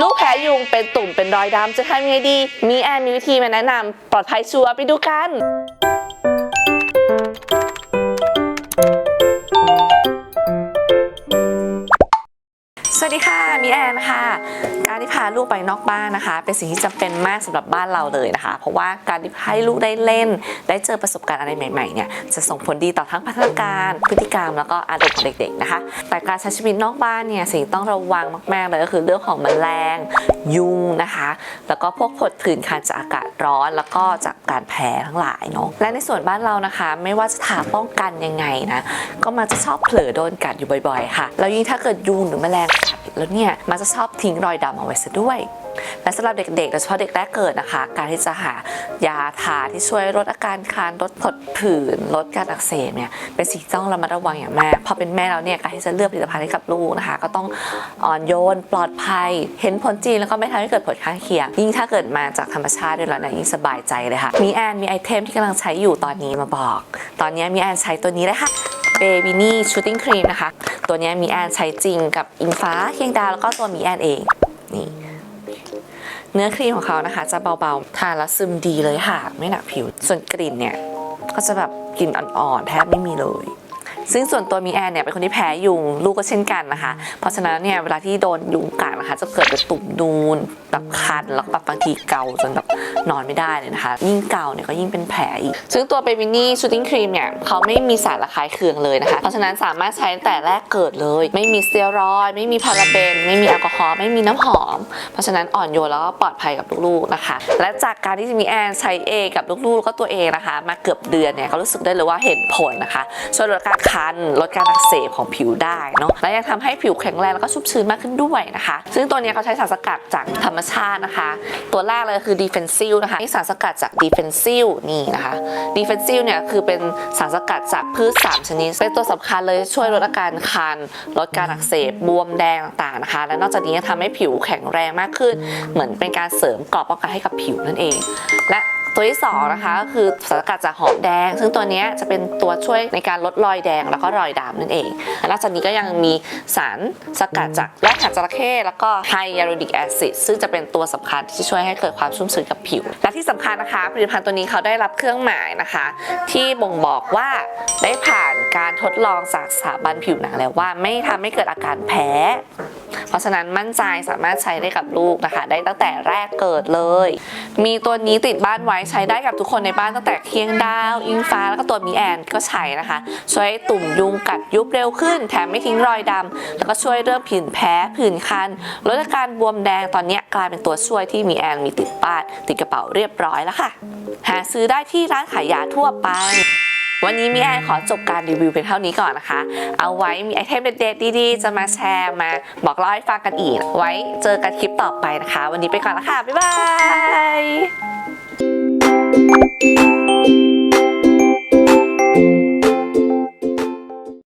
ลูกแพ้ยุงเป็นตุ่มเป็นรอยดำจะทำยังไงดี มีแอนมีวิธีมาแนะนำปลอดภัยชัวร์ไปดูกัน สวัสดีค่ะ มีแอนค่ะ การที่พาลูกไปนอกบ้านนะคะ เป็นสิ่งที่จำเป็นมากสำหรับบ้านเราเลยนะคะ เพราะว่าการที่ให้ลูกได้เล่น ได้เจอประสบการณ์อะไรใหม่ๆเนี่ยจะส่งผลดีต่อทั้งพัฒนาการพฤติกรรมแล้วก็อารมณ์ของเด็กๆนะคะ แต่การใช้ชีวิตนอกบ้านเนี่ยสิ่งต้องระวังมากๆเลยก็คือเรื่องของแมลงยุงนะคะ แล้วก็พวกผดผื่นคันจากอากาศร้อน แล้วก็จากการแพ้ทั้งหลายเนาะและในส่วนบ้านเรานะคะ ไม่ว่าจะทาป้องกันยังไงนะก็มักจะชอบเผลอโดนกัดอยู่บ่อยๆ ค่ะแล้วยิ่งถ้าเกิดยุงหรือแมลง แล้วเนี่ยมันจะชอบทิ้งรอยดำเอาไว้ซะด้วยและสำหรับเด็กๆโดยเฉพาะเด็กแรกเกิดนะคะ การที่จะหายาทาที่ช่วยลดอาการคันลดผดผื่นลดการอักเสบเนี่ยเป็นสิ่งที่ต้องระมัดระวังอย่างมากพอเป็นแม่แล้วเนี่ยการที่จะเลือกผลิตภัณฑ์ให้กับลูกนะคะ ก็ต้องอ่อนโยนปลอดภัย เห็นผลจริงแล้วก็ไม่ทำให้เกิดผลข้างเคียง ยิ่งถ้าเกิดมาจากธรรมชาติด้วยแล้วเนี่ยยิ่งสบายใจเลยค่ะมีแอนมีไอเทมที่กำลังใช้อยู่ตอนนี้มาบอก ตอนนี้มีแอนใช้ตัวนี้เลยค่ะเบบินี่ชูตติ้งครีมนะคะ ตัวนี้มีแอนใช้จริงกับอิงฟ้าเคียงดาแล้วก็ตัวมีแอนเองนี่เนื้อครีมของเขานะคะ จะเบาๆ ทานแล้วซึมดีเลยค่ะ ไม่หนักผิว ส่วนกลิ่นเนี่ย ก็จะแบบกลิ่นอ่อนๆ แทบไม่มีเลย ซึ่งส่วนตัวมีแอนเนี่ยเป็นคนที่แพ้ยุงลูกก็เช่นกันนะคะ เพราะฉะนั้นเนี่ยเวลาที่โดนยุงกัดนะคะ จะเกิดเป็นตุ่มนูนแบบคันแล้วก็แบบบางทีเกาจนแบบนอนไม่ได้เลยนะคะ ยิ่งเกาเนี่ยก็ยิ่งเป็นแผลอีก ซึ่งตัวเบบินี่ชูตติ้งครีมเนี่ยเขาไม่มีสารระคายเคืองเลยนะคะ เพราะฉะนั้นสามารถใช้ตั้งแต่แรกเกิดเลย ไม่มีสเตียรอยด์ไม่มีพาราเบน ไม่มีแอลกอฮอล์ไม่มีน้ำหอม เพราะฉะนั้นอ่อนโยนแล้วก็ปลอดภัยกับลูกๆนะคะ และจากการที่มีแอนใช้เองกับลูกๆแล้วก็ตัวเองนะคะ มาเกือบเดือนเนี่ยก็รู้สึกได้เลยว่าเห็นผลนะคะช่วยลดการคัน ลดการอักเสบของผิวได้เนาะและยังทำให้ผิวแข็งแรงแล้วก็ชุ่มชื้นมากขึ้นด้วยนะคะ ซึ่งตัวนี้เขาใช้สารสกัดจากธรรมชาตินะคะ ตัวแรกเลยคือดีเฟนซิลนะคะนี่สารสกัดจากดีเฟนซิลนี่นะคะดีเฟนซิลเนี่ยคือเป็นสารสกัดจากพืช 3 ชนิด เป็นตัวสำคัญเลยช่วยลดอาการคัน ลดการอักเสบบวมแดงต่างๆนะคะ และนอกจากนี้ยังทำให้ผิวแข็งแรงมากขึ้น เหมือนเป็นการเสริมเกราะป้องกันให้กับผิวนั่นเอง และ ตัวที่สองนะคะก็คือสารสกัดจากหอมแดง ซึ่งตัวนี้จะเป็นตัวช่วยในการลดรอยแดงแล้วก็รอยดำนั่นเองและนอกจากนี้ก็ยังมีสารสกัดจากแร่หัดจระเข้แล้วก็ไฮยาลูริกแอซิดซึ่งจะเป็นตัวสำคัญที่ช่วยให้เกิดความชุ่มชื้นกับผิว และที่สำคัญนะคะผลิตภัณฑ์ตัวนี้เขาได้รับเครื่องหมายนะคะ ที่บ่งบอกว่าได้ผ่านการทดลองจากสถาบันผิวหนังแล้วว่าไม่ทำให้เกิดอาการแพ้เพราะฉะนั้นมั่นใจสามารถใช้ได้กับลูกนะคะ ได้ตั้งแต่แรกเกิดเลย มีตัวนี้ติดบ้านไว้ใช้ได้กับทุกคนในบ้านตั้งแต่เคียงดาว อิงฟ้าแล้วก็ตัวมีแอนก็ใช้นะคะ ช่วยตุ่มยุงกัดยุบเร็วขึ้น แถมไม่ทิ้งรอยดำแล้วก็ช่วยเรื่องผื่นแพ้ผื่นคันลดอาการบวมแดงตอนนี้กลายเป็นตัวช่วยที่มีแอนมีติดบ้านติดกระเป๋าเรียบร้อยแล้วค่ะ หาซื้อได้ที่ร้านขายยาทั่วไปวันนี้มีแอขอจบการรีวิวเพียงเท่านี้ก่อนนะคะ เอาไว้มีไอเทมเด็ดๆดีๆ จะมาแชร์มาบอกเล่าให้ฟังกันอีก ไว้เจอกันคลิปต่อไปนะคะ วันนี้ไปก่อนละค่ะ บ๊ายบาย Música